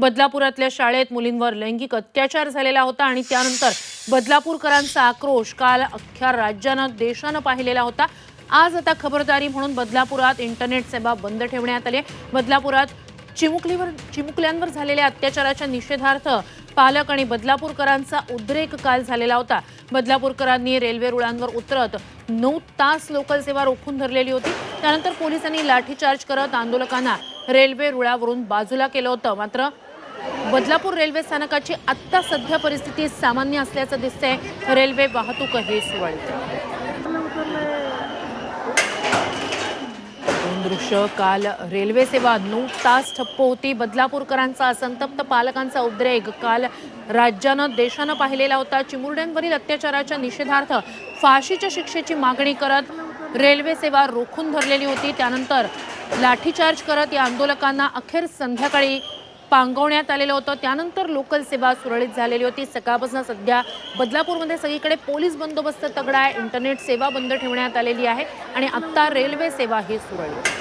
बदलापुरातल्या शाळेत मुलींवर लैंगिक अत्याचार झालेला होता आणि त्यानंतर बदलापूरकरांचा आक्रोश काल अख्ख्या राज्यानं देशानं पाहिलेला होता. आज आता खबरदारी म्हणून बदलापुरात इंटरनेट सेवा बंद ठेवण्यात आली बदलापुरात चिमुकलीवर चिमुकल्यांवर झालेल्या अत्याचाराच्या निषेधार्थ पालक आणि बदलापूरकरांचा उद्रेक काल झालेला होता. बदलापूरकरांनी रेल्वे रुळांवर उतरत नऊ तास लोकल सेवा रोखून धरलेली होती. त्यानंतर पोलिसांनी लाठीचार्ज करत आंदोलकांना रेल्वे रुळावरून बाजूला केलं होतं. मात्र बदलापूर रेल्वे स्थानकाची आत्ता सध्या परिस्थिती सामान्य असल्याचं दिसतंय. रेल्वे वाहतूकही सुरळीत. दृश्य. काल रेल्वे सेवा नऊ तास ठप्प होती. बदलापूरकरांचा संतप्त पालकांचा उद्रेक. काल राज्यानं देशानं पाहिलेला होता चिमुरड्यांवरील अत्याचाराच्या निषेधार्थ फाशीच्या शिक्षेची मागणी करत रेल्वे सेवा रोखून धरलेली होती. त्यानंतर लाठीचार्ज करत या आंदोलकांना अखेर संध्याकाळी पांगवण्यात आलेलं होतं. त्यानंतर लोकल सेवा सुरळीत झालेली होती. सकाळपासून सध्या बदलापूरमध्ये सगळीकडे पोलीस बंदोबस्त तगडा आहे. इंटरनेट सेवा बंद ठेवण्यात आलेली आहे आणि आत्ता रेल्वे सेवा ही सुरळीत.